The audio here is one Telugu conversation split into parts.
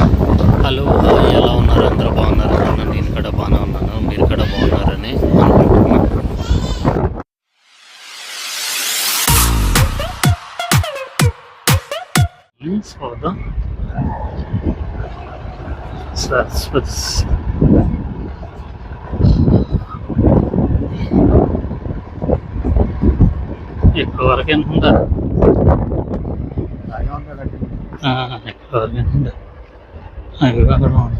హలో ఎలా ఉన్నారు? అందరూ బాగున్నారు? అన్న నేను కూడా బాగానే ఉన్నాను. మీరు కూడా బాగున్నారని అనుకుంటున్నాను సరస్వతి ఎక్కువ వరకు ఉందా ఎక్కువ వరకు ఉందా మా అక్కడ గుడి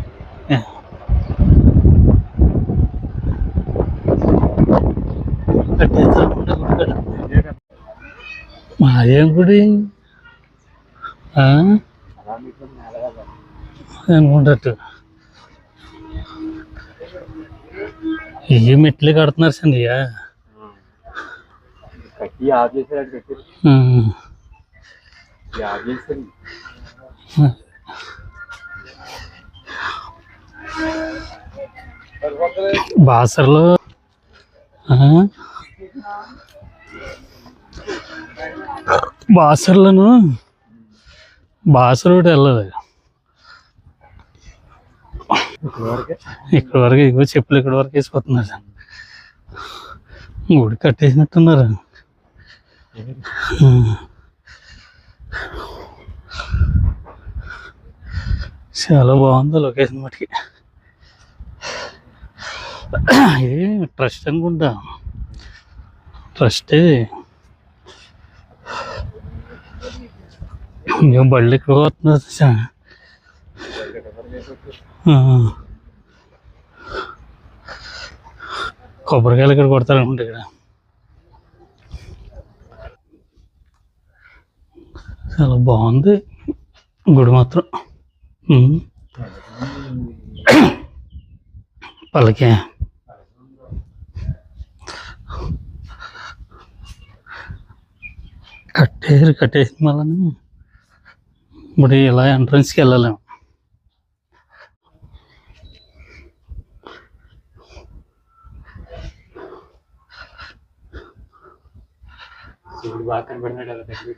కదా. మాదేం గుడి అనుకుంటట్టు ఇవి మెట్లు కడుతున్నారు సండియా ఆఫ్ చేసారు కట్టి ఆఫ్ చేసారు బాసర్లో. బాసర్లను బాసర్లోను? బాసర్ ఒకటి వెళ్ళదు ఇక్కడ వరకు ఇగో చెప్పులు ఇక్కడ వరకు వేసిపోతున్నారు గుడి కట్టేసినట్టున్నారు. చాలా బాగుంది లొకేషన్ మటుకి. ఇది ట్రస్ట్ అనుకుంటా. ట్రస్ట్. ఇది ఇంకా బళ్ళు ఎక్కువ వస్తున్నారు కొబ్బరికాయలు ఇక్కడ కొడతారు అనుకుంటా ఇక్కడ. చాలా బాగుంది. గుడి మాత్రం. ఉమ్. పల్లకే కట్టేసి కట్టేసి మళ్ళీ ఇప్పుడు ఇలా ఎంట్రన్స్కి వెళ్ళలేము ఇప్పుడు బాగా కనబడినాడు అలా దగ్గర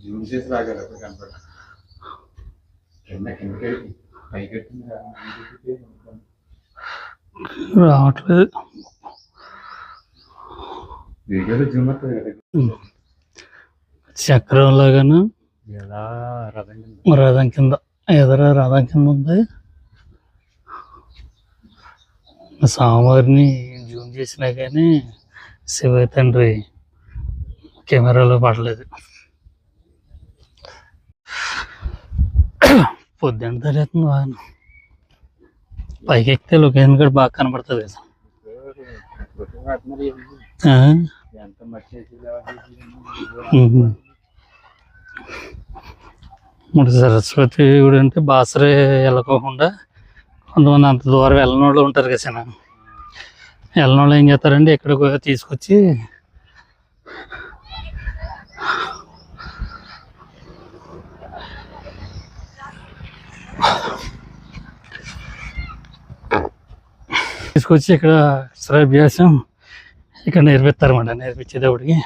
జూమ్ చేసి రాగలరు అప్పుడు కనపడ కింద కిందకి పైకి రావట్లేదు. చక్రం లాగాను రథం కింద. ఎదుర రథం కింద ఉంది. స్వామివారిని జూమ్ చేసినా కానీ శివ తండ్రి కెమెరాలో పడలేదు. పొద్దున్న తెలియతుంది బాగా పైకి ఎక్కితే లొకేషన్ కూడా బాగా కనబడుతుంది కదా. ఇప్పుడు సరస్వతి గుడి అంటే బాసరే వెళ్ళకోకుండా కొంతమంది అంత దూరం వెళ్ళని వాళ్ళు ఉంటారు కదా సార్ వెళ్ళని వాళ్ళు ఏం చేస్తారంటే ఇక్కడ తీసుకొచ్చి తీసుకొచ్చి ఇక్కడ శ్రాభ్యాసం ఇక్కడ నేర్పిస్తారన్నమాట. నేర్పించేటప్పటికి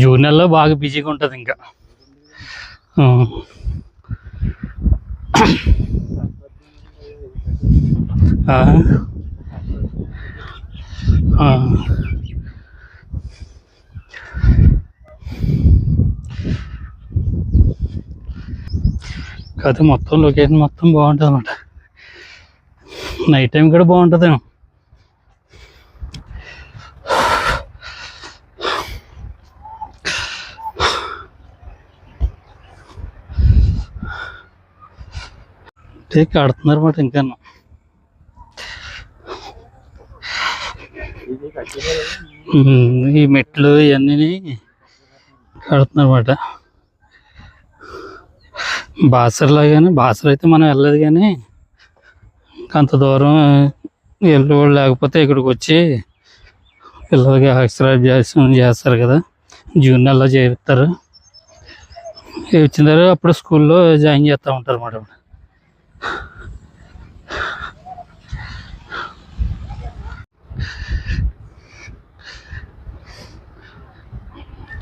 జూన్ నెలలో బాగా బిజీగా ఉంటుంది ఇంకా. కథ మొత్తం లొకేషన్ మొత్తం బాగుంటుంది అన్నమాట నైట్ టైం కూడా బాగుంటుందేమో. టేక్ ఆడుతున్నారు మాట ఇంకా ఈ మెట్లు ఇవన్నీ కడుతున్నారు మాట బాసర్లో కానీ బాసర్ అయితే మనం వెళ్ళలేదు కానీ అంత దూరం వెళ్ళేవాళ్ళు లేకపోతే ఇక్కడికి వచ్చి పిల్లలకి అక్షరాభ్యాసం చేస్తారు కదా. జూన్ నెలలో చేస్తారు వచ్చిన తర్వాత అప్పుడు స్కూల్లో జాయిన్ చేస్తూ ఉంటారు అన్నమాట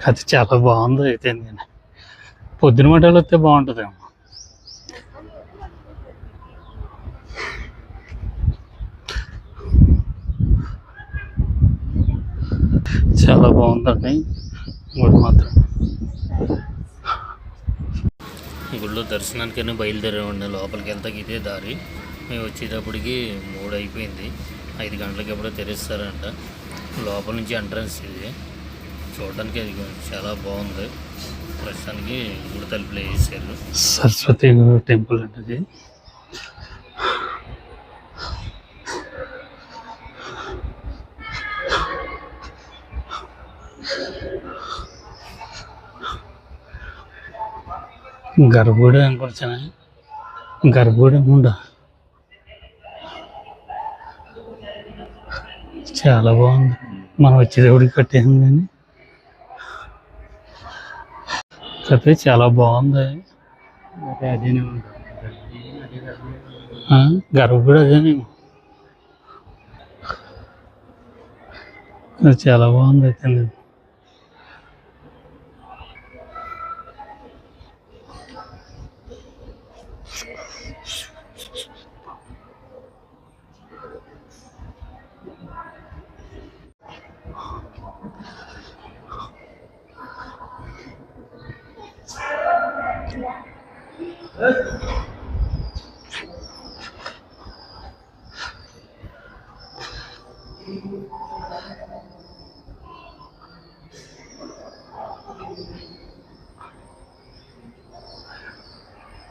అది చాలా బాగుంది అయితే నేను. పొద్దున మటాలు వస్తే బాగుంటుందేమో. చాలా బాగుందండి గుడి మాత్రం. గుడిలో దర్శనానికైనా బయలుదేరామండి. లోపలికి వెళ్తాకి ఇదే దారి. మేము వచ్చేటప్పటికి మూడు అయిపోయింది. ఐదు గంటలకి ఎప్పుడో తెరుస్తారంట. లోపల నుంచి ఎంట్రన్స్ ఇది. చూడడానికి అది చాలా బాగుంది. ప్రస్తుతానికి గుడి తలుపులు వేసారు సరస్వతి టెంపుల్ అంటే గర్భూడి అనుకుంటున్నా గర్భగుడి ఉండ చాలా బాగుంది. మనం వచ్చేటప్పటికి కట్టేసింది కానీ. కథ చాలా బాగుంది. అదే అదే అదేనేమో అది చాలా బాగుంది అయితే. ఇది.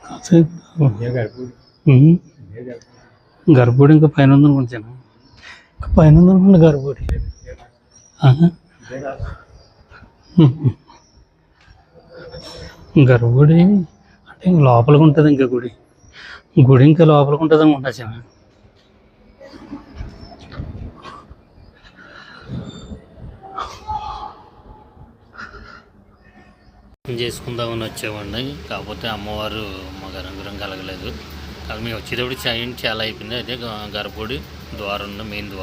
కాసేపు ఇదే గడుపు ఉమ్. ఇదే గడుపు గర్భగుడి ఇంకా పైన ఉంది అనుకుంటాను ఇంకా పైన ఉంది అనుకుంటా గర్భగుడి అంటే ఇంక లోపలికి ఉంటుంది ఇంకా గుడి. గుడి ఇంకా లోపలికి ఉంటుంది అనుకుంటా చిన్న చేసుకుందామని వచ్చామండి కాకపోతే అమ్మవారు మాకు అనుగ్రహం కలగలేదు. కానీ మేము వచ్చేటప్పుడు చైన్ చాలా అయిపోయింది. అదే గర్భగుడి ద్వారం ఉంది మెయిన్ ద్వారం.